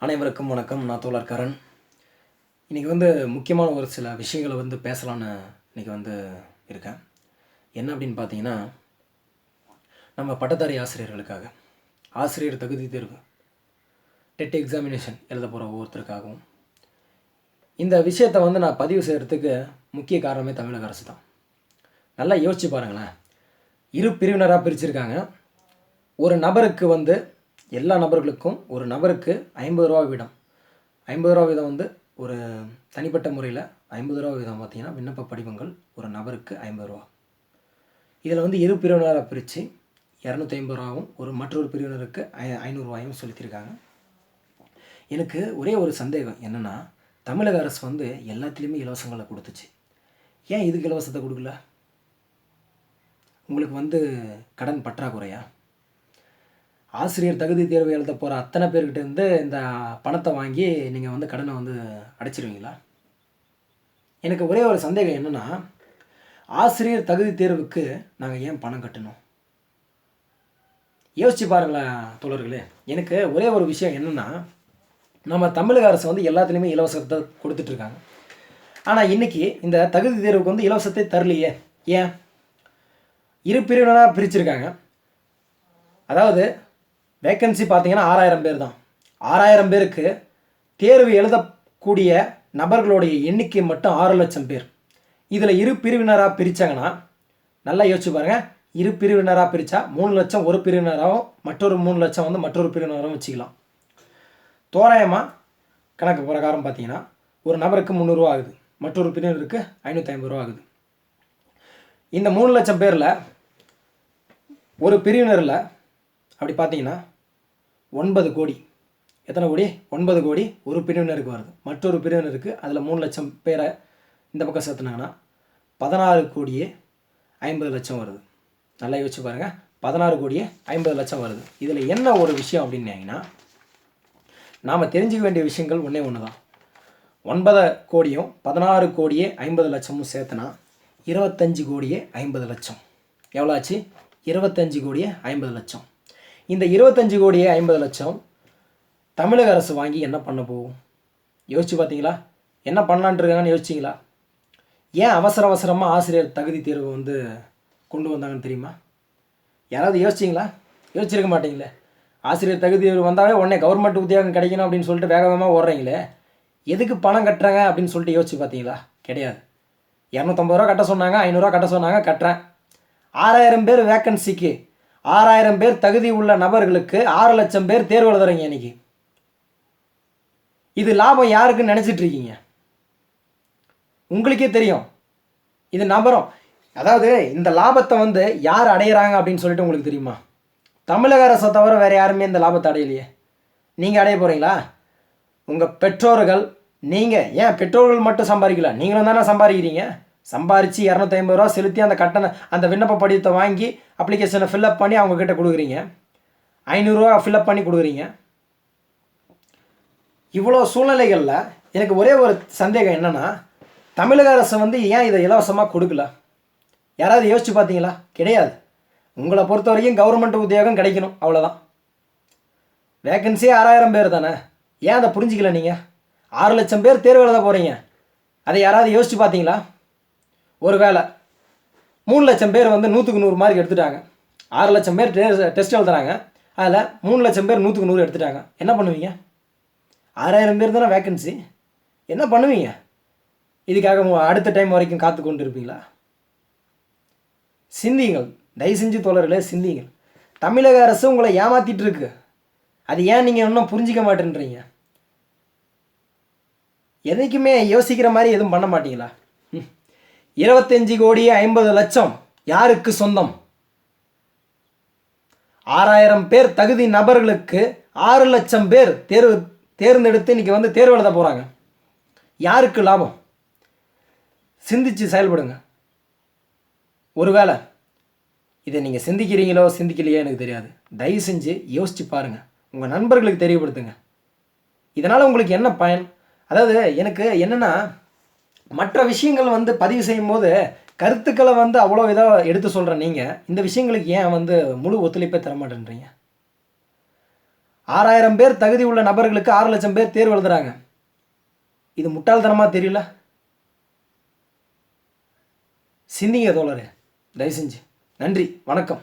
அனைவருக்கும் வணக்கம். நான் தோழர் கரண் இன்றைக்கி வந்து முக்கியமான ஒரு சில விஷயங்களை வந்து பேசலான்னு இன்றைக்கி வந்து இருக்கேன். என்ன அப்படின்னு பார்த்தீங்கன்னா நம்ம பட்டதாரி ஆசிரியர்களுக்காக ஆசிரியர் தகுதி தேர்வு டெட் எக்ஸாமினேஷன் எழுத போகிற ஒவ்வொருத்தருக்காகவும் இந்த விஷயத்தை வந்து நான் பதிவு செய்கிறதுக்கு முக்கிய காரணமே தமிழக அரசு தான். நல்லா யோசிச்சு பாருங்களேன். இரு பிரிவினராக பிரிச்சுருக்காங்க. ஒரு நபருக்கு வந்து எல்லா நபர்களுக்கும் ஒரு நபருக்கு ஐம்பது ரூபா வீதம். ஐம்பது ரூபா வீதம் வந்து ஒரு தனிப்பட்ட முறையில் ஐம்பது ரூபா வீதம் பார்த்தீங்கன்னா விண்ணப்ப படிவங்கள் ஒரு நபருக்கு ஐம்பது ரூபா. இதில் வந்து இரு பிரிவினராக பிரித்து இரநூத்தி ஐம்பது ரூபாவும் ஒரு மற்றொரு பிரிவினருக்கு ஐ ஐநூறுரூவாயும் செலுத்தியிருக்காங்க. எனக்கு ஒரே ஒரு சந்தேகம் என்னென்னா தமிழக அரசு வந்து எல்லாத்துலேயுமே இலவசங்களை கொடுத்துச்சு. ஏன் இதுக்கு இலவசத்தை கொடுக்கல? உங்களுக்கு வந்து கடன் பற்றாக்குறையா? ஆசிரியர் தகுதி தேர்வு எழுத போகிற அத்தனை பேர்கிட்ட இருந்து இந்த பணத்தை வாங்கி நீங்கள் வந்து கடனை வந்து அடைச்சிருவீங்களா? எனக்கு ஒரே ஒரு சந்தேகம் என்னென்னா ஆசிரியர் தகுதி தேர்வுக்கு நாங்கள் ஏன் பணம் கட்டணும்? யோசிச்சு பாருங்களேன் தோழர்களே எனக்கு ஒரே ஒரு விஷயம் என்னென்னா நம்ம தமிழக அரசு வந்து எல்லாத்துலேயுமே இலவசத்தை கொடுத்துட்ருக்காங்க ஆனால் இன்றைக்கி இந்த தகுதி தேர்வுக்கு வந்து இலவசத்தை தரலையே. ஏன்? இரு பிரிவினராக பிரிச்சிருக்காங்க. அதாவது வேக்கன்சி பார்த்தீங்கன்னா ஆறாயிரம் பேர் தான். ஆறாயிரம் பேருக்கு தேர்வு எழுதக்கூடிய நபர்களுடைய எண்ணிக்கை மட்டும் ஆறு லட்சம் பேர். இதில் இரு பிரிவினராக பிரித்தாங்கன்னா நல்லா யோசிச்சு பாருங்கள் இரு பிரிவினராக பிரித்தா மூணு லட்சம் ஒரு பிரிவினராகவும் மற்றொரு மூணு லட்சம் வந்து மற்றொரு பிரிவினராகவும் வச்சுக்கலாம். தோராயமாக கணக்கு பிரகாரம் பார்த்தீங்கன்னா ஒரு நபருக்கு முந்நூறுரூவா ஆகுது. மற்றொரு பிரிவினருக்கு ஐநூற்றி ஐம்பது ரூபா ஆகுது. இந்த மூணு லட்சம் பேரில் ஒரு பிரிவினரில் அப்படி பார்த்தீங்கன்னா ஒன்பது கோடி. எத்தனை கோடி? ஒன்பது கோடி ஒரு பிரிவினருக்கு வருது. மற்றொரு பிரிவினருக்கு அதில் மூணு லட்சம் பேரை இந்த பக்கம் சேர்த்துனாங்கன்னா பதினாறு கோடியே ஐம்பது லட்சம் வருது. நல்லா யோசிச்சு பாருங்கள் பதினாறு கோடியே ஐம்பது லட்சம் வருது. இதில் என்ன ஒரு விஷயம் அப்படின்னீங்கன்னா நாம் தெரிஞ்சுக்க வேண்டிய விஷயங்கள் ஒன்றே ஒன்று தான் ஒன்பது கோடியும் பதினாறு கோடியே ஐம்பது லட்சமும் சேர்த்துனா இருபத்தஞ்சு கோடியே ஐம்பது லட்சம். எவ்வளோ ஆச்சு? இருபத்தஞ்சு கோடியே ஐம்பது லட்சம். இந்த இருபத்தஞ்சு கோடியே ஐம்பது லட்சம் தமிழக அரசு வாங்கி என்ன பண்ண போகும்? யோசிச்சு பார்த்தீங்களா? என்ன பண்ணலான்ட்ருக்காங்கன்னு யோசிச்சிங்களா? ஏன் அவசர அவசரமாக ஆசிரியர் தகுதி தேர்வு வந்து கொண்டு வந்தாங்கன்னு தெரியுமா? யாராவது யோசிச்சிங்களா? யோசிச்சிருக்க மாட்டீங்களே. ஆசிரியர் தகுதி தேர்வு வந்தாவே உடனே கவர்மெண்ட் உத்தியோகம் கிடைக்கணும் அப்படின்னு சொல்லிட்டு வேக வேகமாக ஓடுறீங்களே. எதுக்கு பணம் கட்டுறாங்க அப்படின்னு சொல்லிட்டு யோசிச்சு பார்த்தீங்களா? கிடையாது. இரநூத்தம்பது ரூபா கட்ட சொன்னாங்க ஐநூறுரூவா கட்ட சொன்னாங்க கட்டுறேன். ஆறாயிரம் பேர் வேக்கன்சிக்கு ஆறாயிரம் பேர் தகுதி உள்ள நபர்களுக்கு ஆறு லட்சம் பேர் தேர்வு எழுதுறீங்க இன்னைக்கு. இது லாபம் யாருக்குன்னு நினச்சிட்டு இருக்கீங்க? உங்களுக்கே தெரியும். இது நபரும். அதாவது இந்த லாபத்தை வந்து யார் அடையிறாங்க அப்படின்னு சொல்லிட்டு உங்களுக்கு தெரியுமா? தமிழக அரசை தவிர வேறு யாருமே இந்த லாபத்தை அடையலையே. நீங்கள் அடைய போகிறீங்களா உங்கள் பெற்றோர்கள் நீங்கள் ஏன் பெற்றோர்கள் மட்டும் சம்பாதிக்கல? நீங்களும் தானே சம்பாதிக்கிறீங்க? சம்பாரித்து இரநூத்தி ஐம்பது ரூபா செலுத்தி அந்த கட்டண அந்த விண்ணப்ப படிவத்தை வாங்கி அப்ளிகேஷனை ஃபில்அப் பண்ணி அவங்கக்கிட்ட கொடுக்குறீங்க. ஐநூறுரூவா ஃபில்அப் பண்ணி கொடுக்குறீங்க. இவ்வளோ சூழ்நிலைகளில் எனக்கு ஒரே ஒரு சந்தேகம் என்னென்னா தமிழக அரசு வந்து ஏன் இதை இலவசமாக கொடுக்கல? யாராவது யோசிச்சு பார்த்தீங்களா? கிடையாது. உங்களை பொறுத்த வரைக்கும் கவர்மெண்ட் உத்தியோகம் கிடைக்கணும் அவ்வளோதான் வேக்கன்சியே ஆறாயிரம் பேர் தானே. ஏன் அதை புரிஞ்சிக்கல நீங்கள் ஆறு லட்சம் பேர் தேர்வு எழுத போகிறீங்க அதை யாராவது யோசிச்சு பார்த்தீங்களா? ஒரு வேளை. மூணு லட்சம் பேர் வந்து நூற்றுக்கு நூறு மார்க் எடுத்துட்டாங்க. ஆறு லட்சம் பேர் டெஸ்ட் எழுதுறாங்க. அதில் மூணு லட்சம் பேர் நூற்றுக்கு நூறு எடுத்துட்டாங்க. என்ன பண்ணுவீங்க? ஆறாயிரம் பேர் தானே வேக்கன்சி என்ன பண்ணுவீங்க? இதுக்காக அடுத்த டைம் வரைக்கும் காத்து கொண்டு இருப்பீங்களா சிந்திங்கள் தயவு செஞ்சு தோழர்களே சிந்திங்கள் தமிழக அரசு உங்களை ஏமாத்திட்டு இருக்கு. அது ஏன் நீங்கள் இன்னும் புரிஞ்சிக்க மாட்டேன்றீங்க? எதைக்குமே யோசிக்கிற மாதிரி எதுவும் பண்ண மாட்டீங்களா? இருபத்தஞ்சு கோடி ஐம்பது லட்சம். யாருக்கு சொந்தம்? ஆறாயிரம் பேர் தகுதி நபர்களுக்கு ஆறு லட்சம் பேர் தேர்வு தேர்ந்தெடுத்து இன்னைக்கு வந்து தேர்வு எழுத போகிறாங்க யாருக்கு லாபம்? சிந்திச்சு செயல்படுங்க. ஒருவேளை இதை நீங்கள் சிந்திக்கிறீங்களோ சிந்திக்கலையோ எனக்கு தெரியாது. தயவு செஞ்சு யோசிச்சு பாருங்கள் உங்கள் நண்பர்களுக்கு தெரியப்படுத்துங்க. இதனால் உங்களுக்கு என்ன பயன்? அதாவது எனக்கு என்னென்னா மற்ற விஷயங்கள் வந்து பதிவு செய்யும் போது கருத்துக்களை வந்து அவ்வளோ இதாக எடுத்து சொல்கிற நீங்கள் இந்த விஷயங்களுக்கு ஏன் வந்து முழு ஒத்துழைப்பை தரமாட்டேன்றீங்க? ஆறாயிரம் பேர் தகுதி உள்ள நபர்களுக்கு ஆறு லட்சம் பேர் தேர்வு எழுதுறாங்க. இது முட்டாள்தனமாக தெரியல? சிந்திங்க தோழரே தயவு செஞ்சு. நன்றி வணக்கம்.